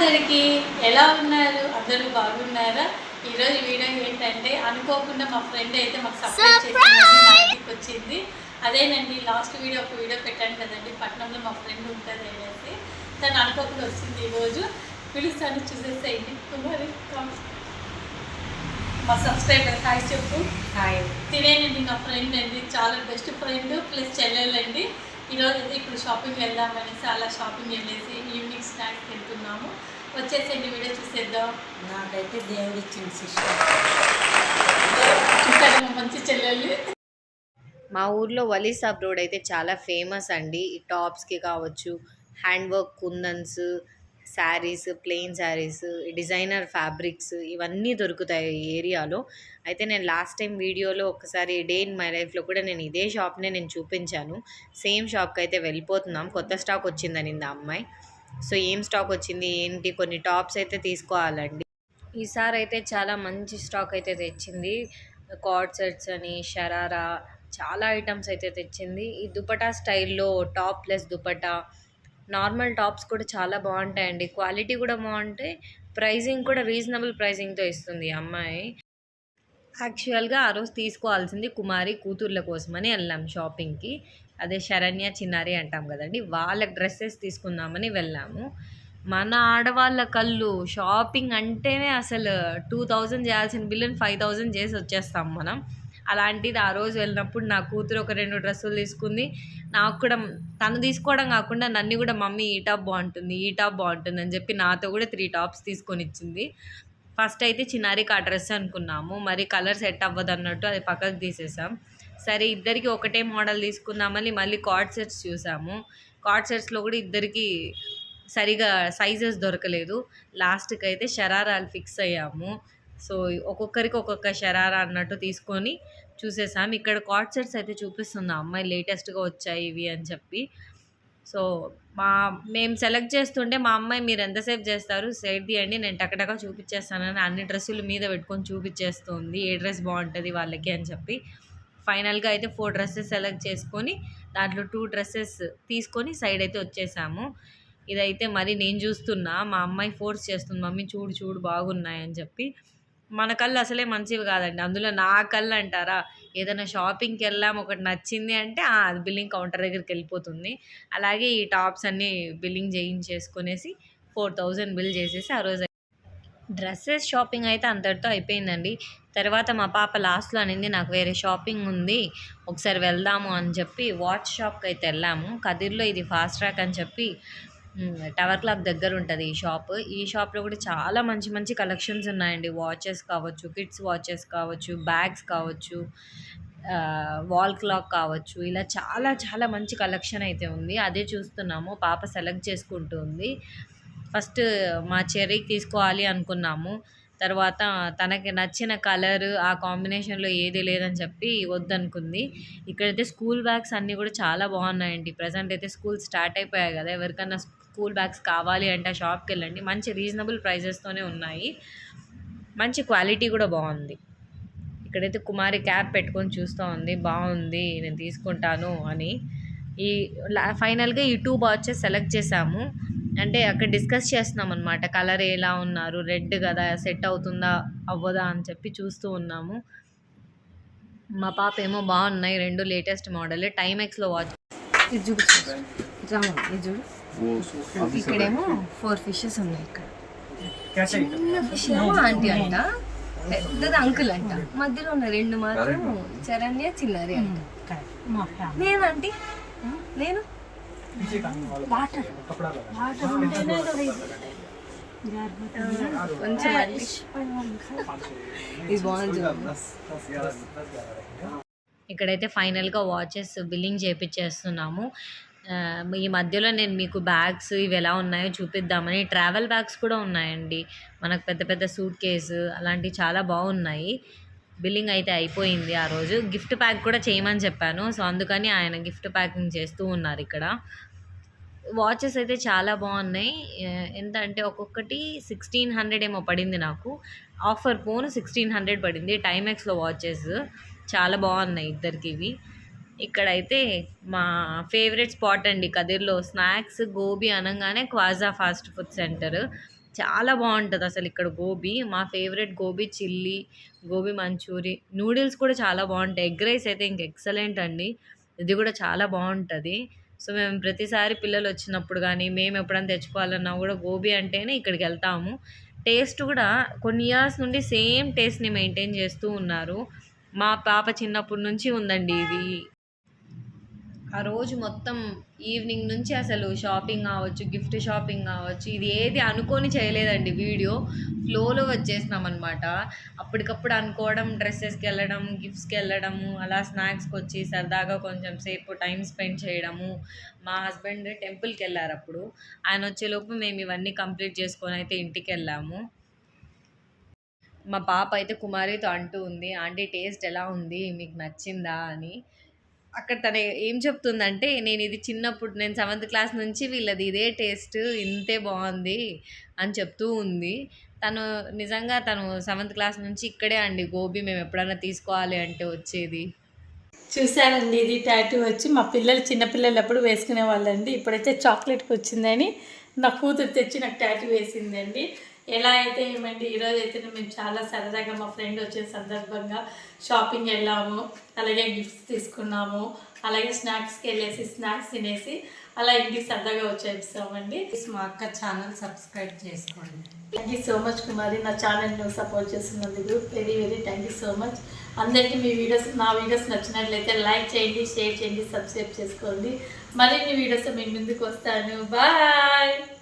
అందరికి ఎలా ఉన్నారు? అందరూ బాగున్నారా? ఈరోజు వీడియో ఏంటంటే అనుకోకుండా మా ఫ్రెండ్ అయితే మాకు సర్ప్రైజ్ చేసింది ఇంటికి వచ్చింది. అదేనండి లాస్ట్ వీడియో ఒక వీడియో పెట్టాను కదండి పట్నంలో మా ఫ్రెండ్ ఉంటుంది అనేసి. తను అనుకోకుండా వచ్చింది ఈరోజు పిలుస్తాను చూసేసేయండి. కుమారి. మా సబ్స్క్రైబర్ హాయ్ చెప్పు. హాయ్ తినేనండి నా ఫ్రెండ్ అండి చాలా బెస్ట్ ఫ్రెండ్ ప్లస్ చెల్లెలండి. ఈరోజు అయితే ఇప్పుడు షాపింగ్ వెళ్దామనేసి అలా షాపింగ్ వెళ్ళేసి ఈవినింగ్ స్నాక్స్ తింటున్నాము. వచ్చేసేయండి వీడియో చూసేద్దాం. నాకైతే దేవుడు ఇచ్చిన సిస్టర్. మంచి చెల్లెలు మా ఊర్లో వలీసాబ్ రోడ్ అయితే చాలా ఫేమస్ అండి. ఈ టాప్స్కి కావచ్చు hand work kundans saris plain saris designer fabrics ఇవన్నీ దొరుకుతాయి ఈ ఏరియాలో. అయితే నేను లాస్ట్ టైం వీడియోలో ఒకసారి డే ఇన్ మై లైఫ్లో కూడా నేను ఇదే షాప్నే నేను చూపించాను. సేమ్ షాప్కి అయితే వెళ్ళిపోతున్నాం. కొత్త స్టాక్ వచ్చిందని ఆ అమ్మాయి. సో ఏం స్టాక్ వచ్చింది ఏంటి కొన్ని టాప్స్ అయితే తీసుకోవాలండి. ఈసారి అయితే చాలా మంచి స్టాక్ అయితే తెచ్చింది. కార్డ్ సెట్స్ అని షరారా చాలా ఐటమ్స్ అయితే తెచ్చింది. ఈ దుపటా స్టైల్లో top plus dupatta normal tops కూడా చాలా బాగుంటాయండి. క్వాలిటీ కూడా బాగుంటాయి ప్రైజింగ్ కూడా రీజనబుల్ ప్రైజింగ్తో ఇస్తుంది అమ్మాయి. యాక్చువల్గా ఆ రోజు తీసుకోవాల్సింది కుమారి కూతుర్ల కోసమని వెళ్ళాం షాపింగ్కి. అదే శరణ్య చిన్నారి అంటాం కదండి. వాళ్ళ డ్రెస్సెస్ తీసుకుందామని వెళ్ళాము. మన ఆడవాళ్ళ కళ్ళు షాపింగ్ అంటేనే అసలు టూ థౌజండ్ చేయాల్సిన బిల్లుని ఫైవ్ థౌజండ్ చేసి వచ్చేస్తాం మనం. అలాంటిది ఆ రోజు వెళ్ళినప్పుడు నా కూతురు ఒక రెండు డ్రెస్సులు తీసుకుంది. నాకు కూడా తను తీసుకోవడం కాకుండా నన్ను కూడా మమ్మీ ఈ టాప్ బాగుంటుంది ఈ టాప్ బాగుంటుంది అని చెప్పి నాతో కూడా త్రీ టాప్స్ తీసుకొని ఇచ్చింది. ఫస్ట్ అయితే చిన్నారికి ఆ డ్రెస్ అనుకున్నాము. మరి కలర్ సెట్ అవ్వదు అన్నట్టు అది పక్కకు తీసేసాం. సరే ఇద్దరికి ఒకటే మోడల్ తీసుకుందామని మళ్ళీ కార్డ్ సెట్స్ చూసాము. కార్డ్ సెట్స్లో కూడా ఇద్దరికి సరిగా సైజెస్ దొరకలేదు. లాస్ట్కి అయితే షరారాలు ఫిక్స్ అయ్యాము. సో ఒక్కొక్కరికి ఒక్కొక్క షరారా అన్నట్టు తీసుకొని చూసేసాం. ఇక్కడ కార్డ్ సెట్స్ అయితే చూపిస్తుంది. ఆ అమ్మాయి లేటెస్ట్గా వచ్చాయి ఇవి అని చెప్పి. సో మా మేము సెలెక్ట్ చేస్తుంటే మా అమ్మాయి మీరు ఎంతసేపు చేస్తారు? సెట్ తీయండి నేను టకటక చూపించేస్తానని అన్ని డ్రెస్సులు మీద పెట్టుకొని చూపించేస్తుంది ఏ డ్రెస్ బాగుంటుంది వాళ్ళకి అని చెప్పి. ఫైనల్గా అయితే ఫోర్ డ్రెస్సెస్ సెలెక్ట్ చేసుకొని దాంట్లో టూ డ్రెస్సెస్ తీసుకొని సైడ్ అయితే వచ్చేసాము. ఇదైతే మరి నేను చూస్తున్నా. మా అమ్మాయి ఫోర్స్ చేస్తుంది మమ్మీ చూడు చూడు బాగున్నాయి అని చెప్పి. మన కళ్ళు అసలే మంచివి కాదండి. అందులో నా కళ్ళు అంటారా? ఏదైనా షాపింగ్కి వెళ్ళాం ఒకటి నచ్చింది అంటే ఆ, అది బిల్లింగ్ కౌంటర్ దగ్గరికి వెళ్ళిపోతుంది. అలాగే ఈ టాప్స్ అన్నీ బిల్లింగ్ చేయించేసుకునేసి ఫోర్ థౌజండ్ బిల్ చేసేసి ఆ రోజు డ్రెస్సెస్ షాపింగ్ అయితే అంతటితో అయిపోయిందండి. తర్వాత మా పాప లాస్ట్లో అనింది నాకు వేరే షాపింగ్ ఉంది ఒకసారి వెళ్దాము అని చెప్పి వాచ్ షాప్కి అయితే వెళ్ళాము. కదిర్లో ఇది ఫాస్ట్ ట్రాక్ అని చెప్పి టవర్ క్లాక్ దగ్గర ఉంటుంది ఈ షాప్. ఈ షాప్లో కూడా చాలా మంచి మంచి కలెక్షన్స్ ఉన్నాయండి. వాచెస్ కావచ్చు కిడ్స్ వాచెస్ కావచ్చు బ్యాగ్స్ కావచ్చు వాల్ క్లాక్ కావచ్చు. ఇలా చాలా చాలా మంచి కలెక్షన్ అయితే ఉంది. అదే చూస్తున్నాము. పాప సెలెక్ట్ చేసుకుంటుంది ఫస్ట్ మా చెర్రీకి తీసుకోవాలి అనుకున్నాము. తర్వాత తనకి నచ్చిన కలర్ ఆ కాంబినేషన్లో ఏది లేదని చెప్పి వద్దనుకుంది. ఇక్కడైతే స్కూల్ బ్యాగ్స్ అన్నీ కూడా చాలా బాగున్నాయండి. ప్రజెంట్ అయితే స్కూల్ స్టార్ట్ అయిపోయాయి కదా. ఎవరికన్నా స్కూల్ బ్యాగ్స్ కావాలి అంటే ఆ షాప్కి వెళ్ళండి మంచి రీజనబుల్ ప్రైజెస్తోనే ఉన్నాయి. మంచి క్వాలిటీ కూడా బాగుంది. ఇక్కడైతే కుమారి క్యాప్ పెట్టుకొని చూస్తూ ఉంది. బాగుంది నేను తీసుకుంటాను అని. ఈ ఫైనల్గా ఈ టూ బాచెస్ సెలెక్ట్ చేసాము అంటే అక్కడ డిస్కస్ చేస్తున్నాం అనమాట కలర్ ఎలా ఉన్నారు? రెడ్ కదా సెట్ అవుతుందా అవ్వదా అని చెప్పి చూస్తూ ఉన్నాము. మా పాప ఏమో బాగున్నాయి. రెండు లేటెస్ట్ మోడల్. టైమెక్స్లో వాచ్. ఇది చూపించు ఇది చూడు. ఇక్కడేమో ఫోర్ ఫిషెస్ ఉన్నాయి ఇక్కడ. చిన్న ఫిష్ ఏమో ఆంటీ అంట. పెద్దది అంకుల్ అంట. మధ్యలో ఉన్న రెండు మాత్రం చరణ్య చిన్నారి అంట. నేను ఆంటీ. నేను? వాటర్ వాటర్ ఉంటేనే కదా ఇది. కొంచెం మళ్ళీ ఇది బాగుంది చూడు. ఇక్కడైతే ఫైనల్గా వాచెస్ బిల్లింగ్ చేపించేస్తున్నాము ఈ మధ్యలో నేను మీకు బ్యాగ్స్ ఇవి ఎలా ఉన్నాయో చూపిద్దామని ట్రావెల్ బ్యాగ్స్ కూడా ఉన్నాయండి. మనకు పెద్ద పెద్ద సూట్ కేసు అలాంటివి చాలా బాగున్నాయి. బిల్లింగ్ అయితే అయిపోయింది ఆ రోజు. గిఫ్ట్ ప్యాక్ కూడా చేయమని చెప్పాను. సో అందుకని ఆయన గిఫ్ట్ ప్యాకింగ్ చేస్తూ ఉన్నారు ఇక్కడ. వాచెస్ అయితే చాలా బాగున్నాయి. ఎంత అంటే ఒక్కొక్కటి సిక్స్టీన్ హండ్రెడ్ ఏమో పడింది నాకు. ఆఫర్ ఫోన్ సిక్స్టీన్ హండ్రెడ్ పడింది. టైమెక్స్లో వాచెస్ చాలా బాగున్నాయి ఇద్దరికి ఇవి ఇక్కడైతే మా ఫేవరెట్ స్పాట్ అండి కదిర్లో. స్నాక్స్ గోబీ అనగానే క్వాజా ఫాస్ట్ ఫుడ్ సెంటర్. చాలా బాగుంటుంది అసలు ఇక్కడ గోబీ. మా favourite gobi chilli gobi Manchurian noodles కూడా చాలా బాగుంటాయి. ఎగ్ రైస్ అయితే ఇంక ఎక్సలెంట్ అండి. ఇది కూడా చాలా బాగుంటుంది. సో మేము ప్రతిసారి పిల్లలు వచ్చినప్పుడు కానీ మేము ఎప్పుడైనా తెచ్చుకోవాలన్నా కూడా గోబీ అంటేనే ఇక్కడికి వెళ్తాము. టేస్ట్ కూడా కొన్ని ఇయర్స్ నుండి సేమ్ టేస్ట్ని మెయింటైన్ చేస్తూ ఉన్నారు. మా పాప చిన్నప్పటి నుంచి ఉందండి ఇది. ఆ రోజు మొత్తం ఈవినింగ్ నుంచి అసలు షాపింగ్ కావచ్చు గిఫ్ట్ షాపింగ్ కావచ్చు ఇది ఏది అనుకొని చేయలేదండి వీడియో. ఫ్లోలో వచ్చేసినాం అనమాట అప్పటికప్పుడు అనుకోవడం డ్రెస్సెస్కి వెళ్ళడం గిఫ్ట్స్కి వెళ్ళడము అలా స్నాక్స్కి వచ్చి సరదాగా కొంచెం సేపు టైం స్పెండ్ చేయడము. మా హస్బెండ్ టెంపుల్కి వెళ్ళారు అప్పుడు. ఆయన వచ్చేలోపు మేము ఇవన్నీ కంప్లీట్ చేసుకొని అయితే ఇంటికి వెళ్ళాము. మా పాప అయితే కుమారితో అంటూ ఉంది ఆంటీ టేస్ట్ ఎలా ఉంది? మీకు నచ్చిందా? అని. అక్కడ తను ఏం చెప్తుందంటే నేను ఇది చిన్నప్పుడు నేను సెవెంత్ క్లాస్ నుంచి వీళ్ళది ఇదే టేస్ట్ ఇంతే బాగుంది అని చెప్తూ ఉంది. తను నిజంగా తను సెవెంత్ క్లాస్ నుంచి ఇక్కడే అండి. గోబీ మేము ఎప్పుడైనా తీసుకోవాలి అంటే వచ్చేది. చూసారండి ఇది టాటూ వచ్చి మా పిల్లలు చిన్నపిల్లలు ఎప్పుడు వేసుకునే వాళ్ళండి. ఇప్పుడైతే చాక్లెట్కి వచ్చిందని నా కూతురు తెచ్చి నాకు టాటూ వేసిందండి. ఎలా అయితే ఏమండి ఈరోజు అయితే మేము చాలా సరదాగా మా ఫ్రెండ్ వచ్చే సందర్భంగా షాపింగ్ వెళ్ళాము అలాగే గిఫ్ట్స్ తీసుకున్నాము అలాగే స్నాక్స్కి వెళ్ళేసి స్నాక్స్ తినేసి అలా ఇంటికి సరదాగా వచ్చేసామండి. మా అక్క ఛానల్ సబ్స్క్రైబ్ చేసుకోండి. Thank you so much Kumari. నా ఛానల్ను సపోర్ట్ చేస్తున్నందుకు very very thank you so much అందరికీ మీ వీడియోస్ నా వీడియోస్ నచ్చినట్లయితే లైక్ చేయండి షేర్ చేయండి సబ్స్క్రైబ్ చేసుకోండి. మరిన్ని వీడియోస్ మీ ముందుకు వస్తాను. బాయ్